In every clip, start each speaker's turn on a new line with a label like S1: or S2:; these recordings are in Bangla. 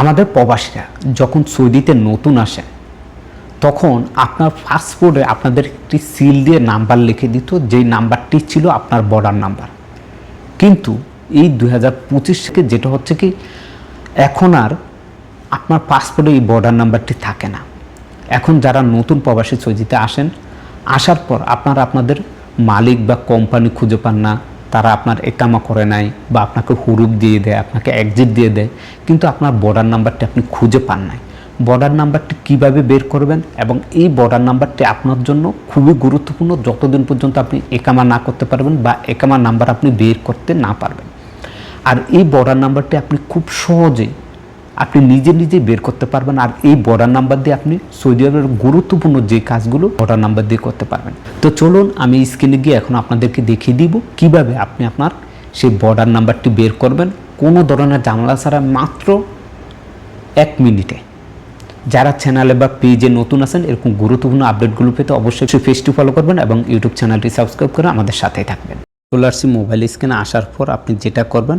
S1: আমাদের প্রবাসীরা যখন সৌদিতে নতুন আসেন তখন আপনার পাসপোর্টে আপনাদের একটি সিল দিয়ে নাম্বার লিখে দিত, যেই নাম্বারটি ছিল আপনার বর্ডার নাম্বার কিন্তু এই দুই হাজার পঁচিশ থেকে যেটা হচ্ছে কি, এখন আর আপনার পাসপোর্টে এই বর্ডার নাম্বারটি থাকে না। এখন যারা নতুন প্রবাসী সৌদিতে আসেন, আসার পর আপনারা আপনাদের মালিক বা কোম্পানি খুঁজে পান না তারা আপনার একামা করে নাই বা আপনাকে হুরুপ দিয়ে দেয়, আপনাকে একজিট দিয়ে দেয়, কিন্তু আপনার বর্ডার নাম্বারটি আপনি খুঁজে পান নাই। বর্ডার নাম্বারটি কীভাবে বের করবেন এবং এই বর্ডার নাম্বারটি আপনার জন্য খুবই গুরুত্বপূর্ণ যতদিন পর্যন্ত আপনি একামা না করতে পারবেন বা একামা নাম্বার আপনি বের করতে না পারবেন। আর এই বর্ডার নাম্বারটি আপনি খুব সহজেই আপনি নিজে নিজে বের করতে পারবেন আর এই বর্ডার নাম্বার দিয়ে আপনি সৌদি আরবের গুরুত্বপূর্ণ যে কাজগুলো বর্ডার নাম্বার দিয়ে করতে পারবেন। তো চলুন আমি স্ক্রিনে গিয়ে এখন আপনাদেরকে দেখিয়ে দিব কীভাবে আপনি আপনার সেই বর্ডার নাম্বারটি বের করবেন। কোনো ধরনের জানলা ছাড়া মাত্র এক মিনিটে। যারা চ্যানেলে বা পেজে নতুন আছেন, এরকম গুরুত্বপূর্ণ আপডেটগুলো পেতে অবশ্যই পেজটি ফলো করবেন এবং ইউটিউব চ্যানেলটি সাবস্ক্রাইব করে আমাদের সাথেই থাকবেন। চলে আসছি মোবাইল স্ক্যানে আসার পর আপনি যেটা করবেন,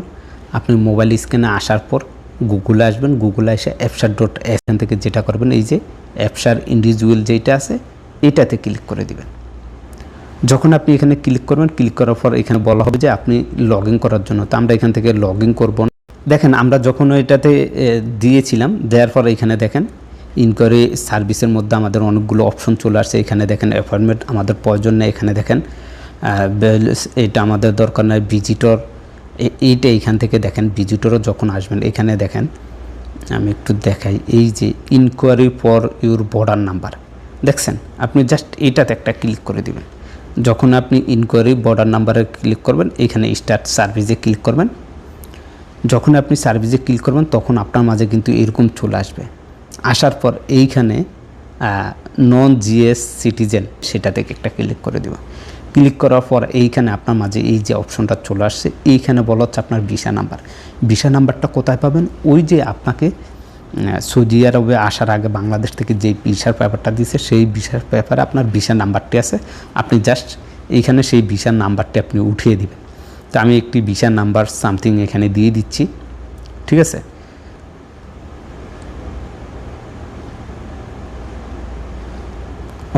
S1: আপনি মোবাইল স্ক্যানে আসার পর গুগলে আসবেন গুগলে এসে অ্যাপসার ডট এখান থেকে যেটা করবেন, এই যে অ্যাপসার ইন্ডিভিজুয়াল যেটা আছে, এটাতে ক্লিক করে দিবেন। যখন আপনি এখানে ক্লিক করবেন ক্লিক করার পর এখানে বলা হবে যে আপনি লগ করার জন্য। তো আমরা এখান থেকে লগ ইন করব দেখেন, আমরা যখন এটাতে দিয়েছিলাম, দেওয়ার পর এখানে দেখেন ইনকোয়ারি সার্ভিসের মধ্যে আমাদের অনেকগুলো অপশন চলে আসছে। এখানে দেখেন অ্যাপয়েন্টমেন্ট আমাদের প্রয়োজন নেই। এখানে দেখেন এটা আমাদের দরকার নয় ভিজিটর এইটা এইখান থেকে দেখেন ভিজিটরও যখন আসবেন, এখানে দেখেন, আমি একটু দেখাই, এই যে inquiry for your border number দেখছেন? আপনি জাস্ট এইটাতে একটা ক্লিক করে দিবেন। যখন আপনি ইনকোয়ারি বর্ডার নাম্বারে ক্লিক করবেন, এখানে স্টার্ট সার্ভিসে ক্লিক করবেন। যখন আপনি সার্ভিসে ক্লিক করবেন, তখন আপনার মাঝে কিন্তু এরকম চলে আসবে। আসার পর এইখানে নন জিএস সিটিজেন সেটা থেকে একটা ক্লিক করে দেব ক্লিক করার পর এইখানে আপনার মাঝে এই যে অপশনটা চলে আসছে, এইখানে বলা হচ্ছে আপনার ভিসা নাম্বার। ভিসা নাম্বারটা কোথায় পাবেন? ওই যে আপনাকে সৌদি আরবে আসার আগে বাংলাদেশ থেকে যে ভিসার পেপারটা দিয়েছে, সেই ভিসার পেপারে আপনার ভিসা নাম্বারটি আছে। আপনি জাস্ট এইখানে সেই ভিসার নাম্বারটি আপনি উঠিয়ে দিবেন। তো আমি একটি ভিসা নাম্বার সামথিং এখানে দিয়ে দিচ্ছি। ঠিক আছে?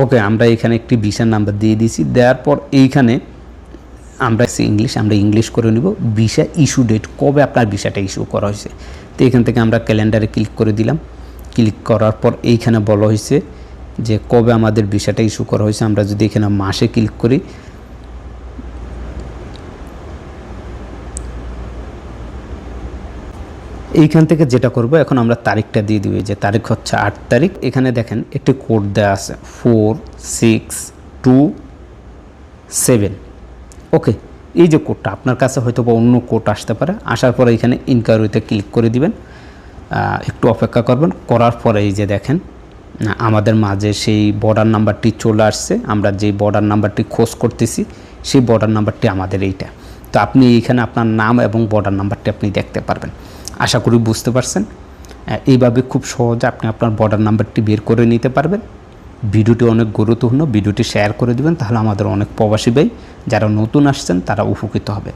S1: ওকে আমরা এখানে একটি ভিসার নাম্বার দিয়ে দিয়েছি। দেওয়ার পর এইখানে আমরা ইংলিশ আমরা ইংলিশ করে নিব। ভিসা ইস্যু ডেট কবে আপনার ভিসাটা ইস্যু করা হয়েছে? তো এখান থেকে আমরা ক্যালেন্ডারে ক্লিক করে দিলাম। ক্লিক করার পর এইখানে বলা হয়েছে যে কবে আমাদের ভিসাটা ইস্যু করা হয়েছে। আমরা যদি এখানে মাসে ক্লিক করি এইখান থেকে যেটা করব, এখন আমরা তারিখটা দিয়ে দিই যে তারিখ হচ্ছে আট তারিখ। এখানে দেখেন একটি কোড দেওয়া আছে, four six two seven. Okay, এই যে কোডটা, আপনার কাছে হয়তো বা অন্য কোড আসতে পারে। আসার পরে এখানে ইনকোয়ারিতে ক্লিক করে দিবেন। একটু অপেক্ষা করবেন। করার পরে এই যে দেখেন আমাদের মাঝে সেই বর্ডার নাম্বারটি চলে আসছে। আমরা যেই বর্ডার নাম্বারটি খোঁজ করতেছি, সেই বর্ডার নাম্বারটি আমাদের এইটা। তো আপনি এখানে আপনার নাম এবং বর্ডার নাম্বারটি আপনি দেখতে পারবেন। আশা করি বুঝতে পারছেন। এইভাবে খুব সহজে আপনি আপনার বর্ডার নাম্বারটি বের করে নিতে পারবেন। ভিডিওটি অনেক গুরুত্বপূর্ণ। ভিডিওটি শেয়ার করে দেবেন, তাহলে আমাদের অনেক প্রবাসী ভাই যারা নতুন আসছেন, তারা উপকৃত হবে।